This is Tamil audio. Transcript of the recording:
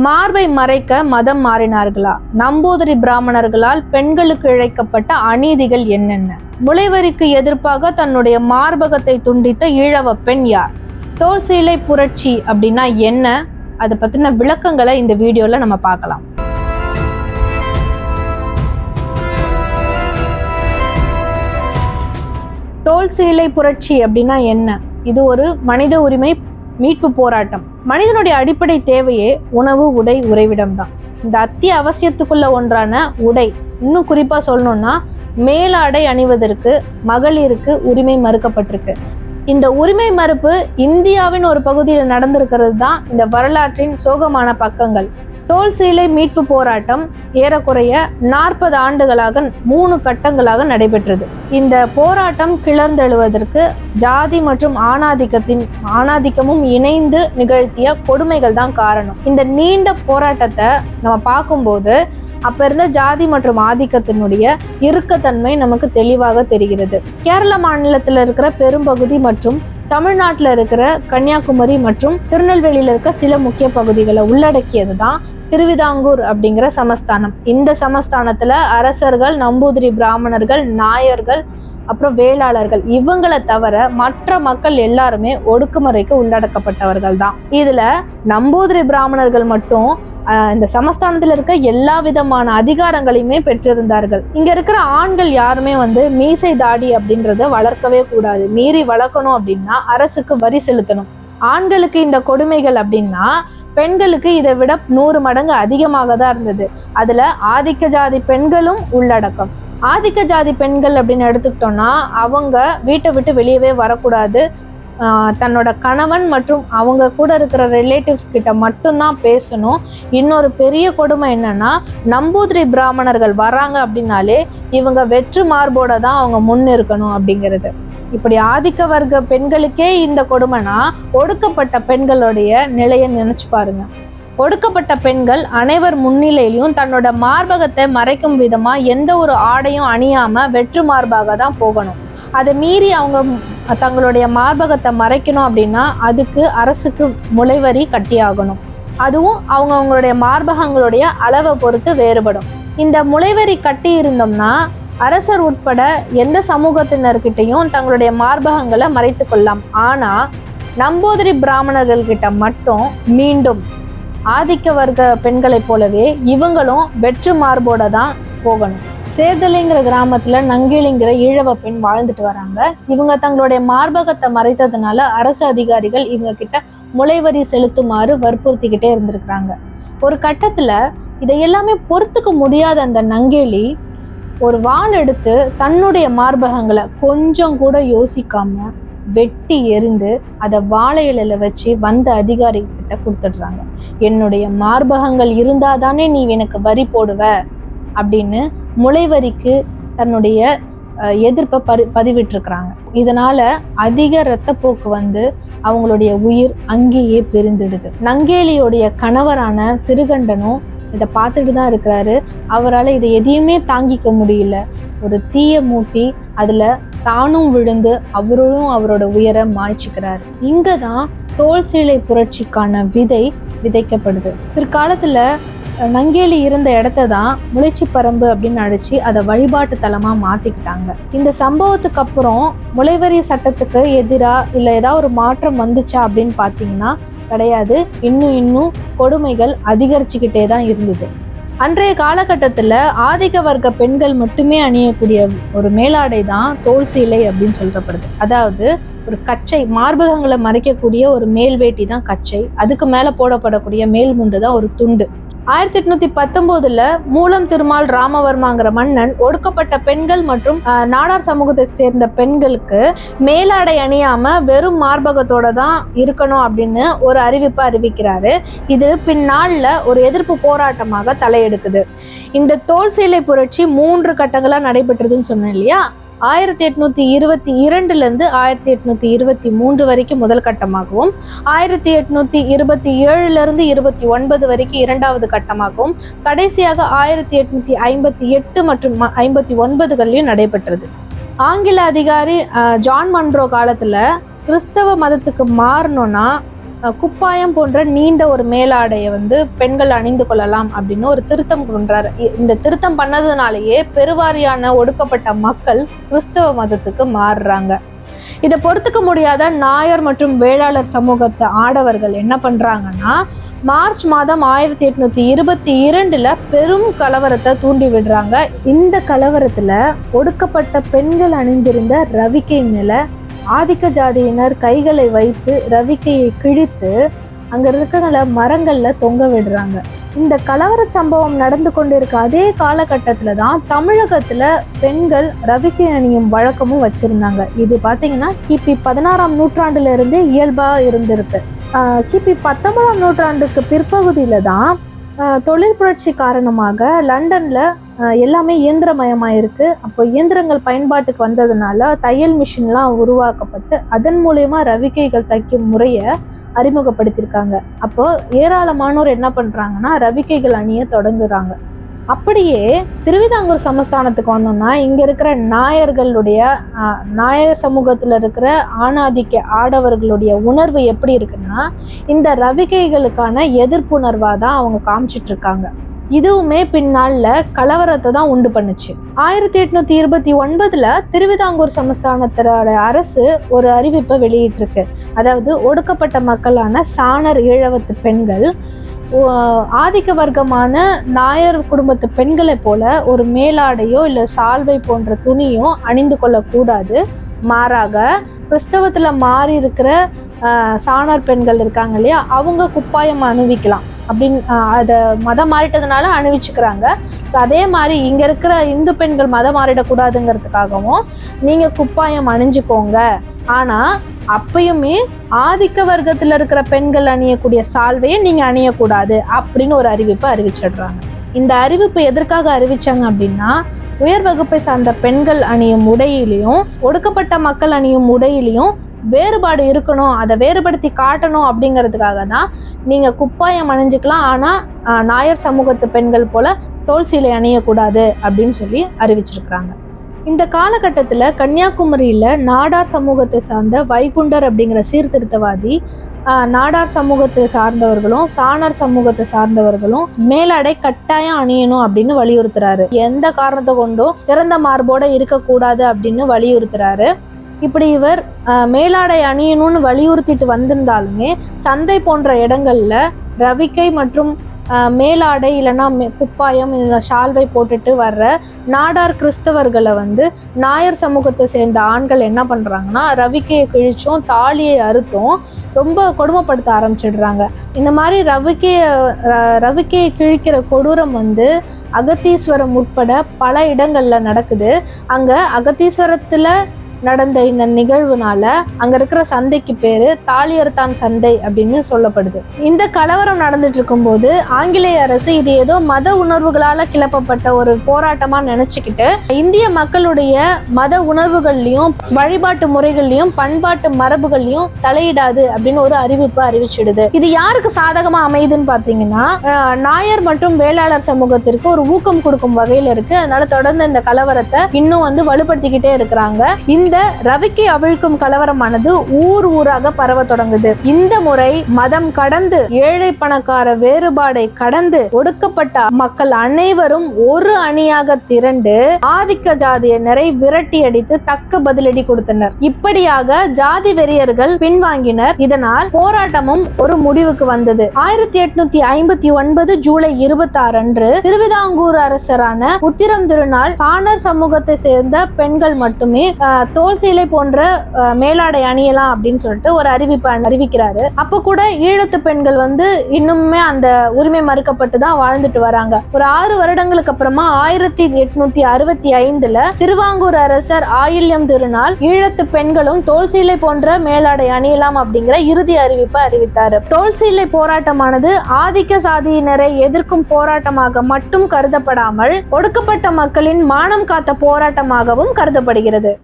மார்பை மறைக்க மதம் மாறினார்களா? நம்பூதிரி பிராமணர்களால் பெண்களுக்கு இழைக்கப்பட்ட அநீதிகள் என்னென்ன? முளைவரிக்கு எதிர்ப்பாக தன்னுடைய மார்பகத்தை துண்டித்த ஈழவ பெண் யார்? தோல் சீலை புரட்சி அப்படின்னா என்ன? அதை பத்தின விளக்கங்களை இந்த வீடியோல நம்ம பார்க்கலாம். தோல் சீலை புரட்சி அப்படின்னா என்ன? இது ஒரு மனித உரிமை மீட்பு போராட்டம். மனிதனுடைய அடிப்படை தேவையே உணவு உடை உறைவிடம் தான் இந்த அத்திய அவசியத்துக்குள்ள ஒன்றான உடை இன்னும் குறிப்பா சொல்லணும்னா மேலாடை அணிவதற்கு மகளிருக்கு உரிமை மறுக்கப்பட்டிருக்கு. இந்த உரிமை மறுப்பு இந்தியாவின் ஒரு பகுதியில் நடந்திருக்கிறது தான் இந்த வரலாற்றின் சோகமான பக்கங்கள். தோல் சீலை மீட்பு போராட்டம் ஏறக்குறைய நாற்பது ஆண்டுகளாக மூணு கட்டங்களாக நடைபெற்றது. இந்த போராட்டம் கிளர்ந்தெழுவதற்கு ஜாதி மற்றும் ஆணாதிக்கத்தின் ஆணாதிக்கமும் இணைந்து நிகழ்த்திய கொடுமைகள் தான் காரணம். இந்த நீண்ட போராட்டத்தை நம்ம பார்க்கும்போது அப்ப இருந்த ஜாதி மற்றும் ஆதிக்கத்தினுடைய இறுக்கத்தன்மை நமக்கு தெளிவாக தெரிகிறது. கேரள மாநிலத்தில் இருக்கிற பெரும்பகுதி மற்றும் தமிழ்நாட்டில் இருக்கிற கன்னியாகுமரி மற்றும் திருநெல்வேலியில் இருக்க சில முக்கிய பகுதிகளை உள்ளடக்கியது தான் திருவிதாங்கூர் அப்படிங்கிற சமஸ்தானம். இந்த சமஸ்தானத்துல அரசர்கள் நம்பூதிரி பிராமணர்கள் நாயர்கள் அப்புறம் வேளாளர்கள் இவங்களை தவிர மற்ற மக்கள் எல்லாருமே ஒடுக்குமுறைக்கு உள்ளடக்கப்பட்டவர்கள் தான். இதுல நம்பூதிரி பிராமணர்கள் மட்டும் ஆஹ், இந்த சமஸ்தானத்துல இருக்க எல்லா விதமான அதிகாரங்களையுமே பெற்றிருந்தார்கள். இங்க இருக்கிற ஆண்கள் யாருமே வந்து மீசை தாடி அப்படின்றத வளர்க்கவே கூடாது. மீறி வளர்க்கணும் அப்படின்னா அரசுக்கு வரி செலுத்தணும். ஆண்களுக்கு இந்த கொடுமைகள் அப்படின்னா பெண்களுக்கு இதை விட நூறு மடங்கு அதிகமாக தான் இருந்தது. அதுல ஆதிக்க ஜாதி பெண்களும் உள்ளடக்கம். ஆதிக்க ஜாதி பெண்கள் அப்படின்னு எடுத்துக்கிட்டோம்னா அவங்க வீட்டை விட்டு வெளியவே வரக்கூடாது. தன்னோட கணவன் மற்றும் அவங்க கூட இருக்கிற ரிலேட்டிவ்ஸ் கிட்ட மட்டும்தான் பேசணும். இன்னொரு பெரிய கொடுமை என்னன்னா நம்பூதிரி பிராமணர்கள் வராங்க அப்படின்னாலே இவங்க வெற்று மார்போட தான் அவங்க முன் இருக்கணும் அப்படிங்கிறது. இப்படி ஆதிக்க வர்க்க பெண்களுக்கே இந்த கொடுமைனா ஒடுக்கப்பட்ட பெண்களுடைய நிலையை நினைச்சு பாருங்க. ஒடுக்கப்பட்ட பெண்கள் அனைவர் முன்னிலையிலும் தன்னோட மார்பகத்தை மறைக்கும் விதமா எந்த ஒரு ஆடையும் அணியாம வெற்று மார்பாக தான் போகணும். அதை மீறி அவங்க தங்களுடைய மார்பகத்தை மறைக்கணும் அப்படின்னா அதுக்கு அரசுக்கு முளைவரி கட்டியாகணும். அதுவும் அவங்க அவங்களுடைய மார்பகங்களுடைய அளவை பொறுத்து வேறுபடும். இந்த முளைவரி கட்டி இருந்தோம்னா அரசர் உட்பட எந்த சமூகத்தினர்கிட்டையும் தங்களுடைய மார்பகங்களை மறைத்து கொள்ளலாம். ஆனா நம்பூதிரி பிராமணர்கள் கிட்ட மட்டும் மீண்டும் ஆதிக்க வர்க்க பெண்களைப் போலவே இவங்களும் வெற்று மார்போட தான் போகணும். சேதலிங்கிற கிராமத்துல நங்கிலிங்கிற ஈழவ பெண் வாழ்ந்துட்டு வராங்க. இவங்க தங்களுடைய மார்பகத்தை மறைத்ததுனால அரசு அதிகாரிகள் இவங்க கிட்ட முளைவரி செலுத்துமாறு வற்புறுத்திக்கிட்டே இருந்திருக்கிறாங்க. ஒரு கட்டத்துல இதை எல்லாமே பொறுத்துக்க முடியாத அந்த நங்கேலி ஒரு வாள் எடுத்து தன்னுடைய மார்பகங்களை கொஞ்சம் கூட யோசிக்காம வெட்டி எரிந்து அதை வாழை வச்சு வந்த அதிகாரி கிட்ட கொடுத்துடுறாங்க. என்னுடைய மார்பகங்கள் இருந்தாதானே நீ எனக்கு வரி போடுவ? அப்படின்னு முளைவரிக்கு தன்னுடைய எதிர்ப்பை பரி பதிவிட்டிருக்கிறாங்க. இதனால அதிக இரத்தப்போக்கு வந்து அவங்களுடைய உயிர் அங்கேயே பிரிந்துடுது. நங்கேலியோடைய கணவரான சிறுகண்டனும் இதை பார்த்துட்டு தான் இருக்கிறாரு. அவரால் இதை எதையுமே தாங்கிக்க முடியல. ஒரு தீய மூட்டி அதில் தானும் விழுந்து அவரும் அவரோட உயரை மாய்ச்சிக்கிறார். இங்கே தான் தோல் சீலை புரட்சிக்கான விதை விதைக்கப்படுது. பிற்காலத்தில் நங்கேலி இருந்த இடத்த தான் முளைச்சி பரம்பு அப்படின்னு அழைச்சி அதை வழிபாட்டு தலமாக மாற்றிக்கிட்டாங்க இந்த சம்பவத்துக்கு அப்புறம் முளைவரி சட்டத்துக்கு எதிராக இல்லை ஏதாவது ஒரு மாற்றம் வந்துச்சா அப்படின்னு பார்த்தீங்கன்னா கிடையாது. இன்னும் இன்னும் கொடுமைகள் அதிகரிச்சுக்கிட்டே தான் இருந்தது. அன்றைய காலகட்டத்தில் ஆதிக்க வர்க்க பெண்கள் மட்டுமே அணியக்கூடிய ஒரு மேலாடை தான் தோல் சீலை அப்படின்னு சொல்லப்படுது அதாவது ஒரு கச்சை மார்பகங்களை மறைக்கக்கூடிய ஒரு மேல் வேட்டி தான் கச்சை. அதுக்கு மேலே போடப்படக்கூடிய மேல் முண்டு தான் ஒரு துண்டு. ஆயிரத்தி எட்நூத்தி பத்தொன்பதுல மூலம் திருமால் ராமவர்மாங்கிற மன்னன் ஒடுக்கப்பட்ட பெண்கள் மற்றும் நாடார் சமூகத்தை சேர்ந்த பெண்களுக்கு மேலாடை அணியாம வெறும் மார்பகத்தோட தான் இருக்கணும் அப்படின்னு ஒரு அறிவிப்பை அறிவிக்கிறாரு. இது பின்னாள்ல ஒரு எதிர்ப்பு போராட்டமாக தலையெடுக்குது. இந்த தோல் சீலை புரட்சி மூன்று கட்டங்களாக நடைபெற்றதுன்னு சொன்னேன் இல்லையா? ஆயிரத்தி எட்நூத்தி இருபத்தி இரண்டுல இருந்து ஆயிரத்தி எட்நூத்தி இருபத்தி மூன்று வரைக்கும் முதல் கட்டமாகவும் ஆயிரத்தி எட்நூத்தி இருபத்தி ஏழுல இருந்து இருபத்தி ஒன்பது வரைக்கும் இரண்டாவது கட்டமாகவும் கடைசியாக ஆயிரத்தி எட்நூத்தி ஐம்பத்தி எட்டு மற்றும் ஐம்பத்தி ஒன்பதுகள்லயும் நடைபெற்றது. ஆங்கில அதிகாரி ஜான் மன்ரோ காலத்துல கிறிஸ்தவ மதத்துக்கு மாறணும்னா குப்பாயம் போன்ற நீண்ட ஒரு மேலாடையை வந்து பெண்கள் அணிந்து கொள்ளலாம் அப்படின்னு ஒரு திருத்தம் கொண்டார். இந்த திருத்தம் பண்ணதுனாலேயே பெருவாரியான ஒடுக்கப்பட்ட மக்கள் கிறிஸ்தவ மதத்துக்கு மாறுறாங்க. இதை பொறுத்துக்க முடியாத நாயர் மற்றும் வேளாளர் சமூகத்தை ஆடவர்கள் என்ன பண்றாங்கன்னா மார்ச் மாதம் ஆயிரத்தி எட்நூத்தி இருபத்தி இரண்டுல பெரும் கலவரத்தை தூண்டி விடுறாங்க. இந்த கலவரத்துல ஒடுக்கப்பட்ட பெண்கள் அணிந்திருந்த ரவிக்கை மேல ஆதிக்க ஜாதியினர் கைகளை வைத்து ரவிக்கையை கிழித்து அங்க இருக்கிற மரங்கள்ல தொங்க விடுறாங்க. இந்த கலவர சம்பவம் நடந்து கொண்டிருக்க அதே காலகட்டத்தில் தான் தமிழகத்துல பெண்கள் ரவிக்கை அணியும் வழக்கமும் வச்சிருந்தாங்க. இது பாத்தீங்கன்னா கிபி பதினாறாம் நூற்றாண்டுல இருந்தே இயல்பா இருந்திருக்கு. கிபி பத்தொன்பதாம் நூற்றாண்டுக்கு பிற்பகுதியில தான் தொழில் புரட்சி காரணமாக லண்டன்ல எல்லாமே எல்லாமே இயந்திரமயமாயிருக்கு. அப்போ இயந்திரங்கள் பயன்பாட்டுக்கு வந்ததுனால தையல் மிஷின்லாம் உருவாக்கப்பட்டு அதன் மூலயமா ரவிக்கைகள் தைக்கும் முறையை அறிமுகப்படுத்தியிருக்காங்க. அப்போ ஏராளமானோர் என்ன பண்றாங்கன்னா ரவிக்கைகள் அணிய தொடங்குறாங்க. அப்படியே திருவிதாங்கூர் சமஸ்தானத்துக்கு வந்தோம்னா இங்க இருக்கிற நாயர்களுடைய நாயர் சமூகத்துல இருக்கிற ஆணாதிக்க ஆடவர்களுடைய உணர்வு எப்படி இருக்குன்னா இந்த ரவிக்கைகளுக்கான எதிர்ப்புணர்வா தான் அவங்க காமிச்சிட்டு இருக்காங்க இதுவுமே பின்னால கலவரத்தை தான் உண்டு பண்ணுச்சு. ஆயிரத்தி எட்நூத்தி இருபத்தி ஒன்பதுல திருவிதாங்கூர் சமஸ்தானத்தோட அரசு ஒரு அறிவிப்பை வெளியிட்டிருக்கு அதாவது ஒடுக்கப்பட்ட மக்களான சாணர் ஈழவத்து பெண்கள் ஆதிக்க வர்க்கமான நாயர் குடும்பத்து பெண்களை போல ஒரு மேலாடையோ இல்லை சால்வை போன்ற துணியோ அணிந்து கொள்ளக்கூடாது. மாறாக கிறிஸ்தவத்துல மாறி இருக்கிற ஆஹ், சாணர் பெண்கள் இருக்காங்க இல்லையா அவங்க குப்பாயம் அணிவிக்கலாம். அப்படின்னு அதை மதம் மாறிட்டதுனால அணிவிச்சுக்கிறாங்க. ஸோ அதே மாதிரி இங்கே இருக்கிற இந்து பெண்கள் மதம் மாறிடக்கூடாதுங்கிறதுக்காகவும் நீங்கள் குப்பாயம் அணிஞ்சுக்கோங்க. ஆனால் அப்பயுமே ஆதிக்க வர்க்கத்தில் இருக்கிற பெண்கள் அணியக்கூடிய சால்வையை நீங்கள் அணியக்கூடாது அப்படின்னு ஒரு அறிவிப்பை அறிவிச்சிடுறாங்க. இந்த அறிவிப்பு எதற்காக அறிவிச்சாங்க அப்படின்னா உயர் வகுப்பை சார்ந்த பெண்கள் அணியும் உடையிலையும் ஒடுக்கப்பட்ட மக்கள் அணியும் உடையிலையும் வேறுபாடு இருக்கணும் அதை வேறுபடுத்தி காட்டணும் அப்படிங்கிறதுக்காக தான் நீங்கள் குப்பாயம் அணிஞ்சுக்கலாம். ஆனால் நாயர் சமூகத்து பெண்கள் போல தோல் சீலை அணியக்கூடாது அப்படின்னு சொல்லி அறிவிச்சிருக்கிறாங்க. இந்த காலகட்டத்தில் கன்னியாகுமரியில் நாடார் சமூகத்தை சார்ந்த வைகுண்டர் அப்படிங்கிற சீர்திருத்தவாதி ஆஹ், நாடார் சமூகத்தை சார்ந்தவர்களும் சாணர் சமூகத்தை சார்ந்தவர்களும் மேலாடை கட்டாயம் அணியணும் அப்படின்னு வலியுறுத்துறாரு. எந்த காரணத்தை கொண்டும் திறந்த மார்போட இருக்கக்கூடாது அப்படின்னு வலியுறுத்துறாரு. இப்படி இவர் மேலாடை அணியணும்னு வலியுறுத்திட்டு வந்திருந்தாலுமே சந்தை போன்ற இடங்கள்ல ரவிக்கை மற்றும் மேலாடை இல்லைன்னா மே- குப்பாயம் இந்த ஷால்வை போட்டுட்டு வர்ற நாடார் கிறிஸ்தவர்களை வந்து நாயர் சமூகத்தை சேர்ந்த ஆண்கள் என்ன பண்ணுறாங்கன்னா ரவிக்கையை கிழிச்சும் தாலியை அறுத்தும் ரொம்ப கொடுமைப்படுத்த ஆரம்பிச்சிடுறாங்க. இந்த மாதிரி ரவிக்கைய ரவிக்கையை கிழிக்கிற கொடூரம் வந்து அகத்தீஸ்வரம் உட்பட பல இடங்கள்ல நடக்குது. அங்க அகத்தீஸ்வரத்துல நடந்த இந்த நிகழ்வுனால அங்க இருக்கிற சந்தைக்கு பேரு தாலியர்தான் சந்தை அப்படின்னு சொல்லப்படுது. இந்த கலவரம் நடந்துட்டு இருக்கும்போது ஆங்கிலேய அரசு இது ஏதோ மத உணர்வுகளால கிளப்பப்பட்ட ஒரு போராட்டமா நினைச்சுக்கிட்டு இந்திய மக்களுடைய மத உணர்வுகள்லயும் வழிபாட்டு முறைகள்லயும் பண்பாட்டு மரபுகள்லயும் தலையிடாது அப்படின்னு ஒரு அறிவிப்பு அறிவிச்சிடுது. இது யாருக்கு சாதகமா அமையுதுன்னு பாத்தீங்கன்னா நாயர் மற்றும் வேளாளர் சமூகத்திற்கு ஒரு ஊக்கம் கொடுக்கும் வகையில இருக்கு. அதனால தொடர்ந்து இந்த கலவரத்தை இன்னும் வந்து வலுப்படுத்திக்கிட்டே இருக்கிறாங்க. இந்த ரவிக்கை அவிழ்க்கும் கலவரமானது ஊர் ஊராக பரவ தொடங்குது. இந்த முறை மதம் கடந்து ஏழை பணக்கார வேறுபாடை கடந்து ஒடுக்கப்பட்ட மக்கள் அனைவரும் ஒரு அணியாக திரண்டு ஆதிக்க ஜாதியினரை விரட்டி அடித்து தக்க பதிலடி கொடுத்தனர். இப்படியாக ஜாதி வெறியர்கள் பின்வாங்கினர். இதனால் போராட்டமும் ஒரு முடிவுக்கு வந்தது. ஆயிரத்தி எட்நூத்தி ஐம்பத்தி ஒன்பது ஜூலை இருபத்தி ஆறு அன்று திருவிதாங்கூர் அரசரான உத்திரம் திருநாள் சாணர் சமூகத்தை சேர்ந்த பெண்கள் மட்டுமே தோல் சீலை போன்ற மேலாடை அணியலாம் அப்படின்னு சொல்லிட்டு ஒரு அறிவிப்பு அறிவிக்கிறாரு. அப்ப கூட ஈழத்து பெண்கள் வந்து இன்னுமே அந்த உரிமை மறுக்கப்பட்டு தான் வாழ்ந்துட்டு வராங்க. ஒரு ஆறு வருடங்களுக்கு அப்புறமா ஆயிரத்தி எட்நூத்தி அறுபத்தி ஐந்துல திருவாங்கூர் அரசர் ஆயில்யம் திருநாள் ஈழத்து பெண்களும் தோல் சீலை போன்ற மேலாடை அணியலாம் அப்படிங்கிற இறுதி அறிவிப்பை அறிவித்தாரு. தோல் சீலை போராட்டமானது ஆதிக்க சாதியினரை எதிர்க்கும் போராட்டமாக மட்டும் கருதப்படாமல் ஒடுக்கப்பட்ட மக்களின் மானம் காத்த போராட்டமாகவும் கருதப்படுகிறது.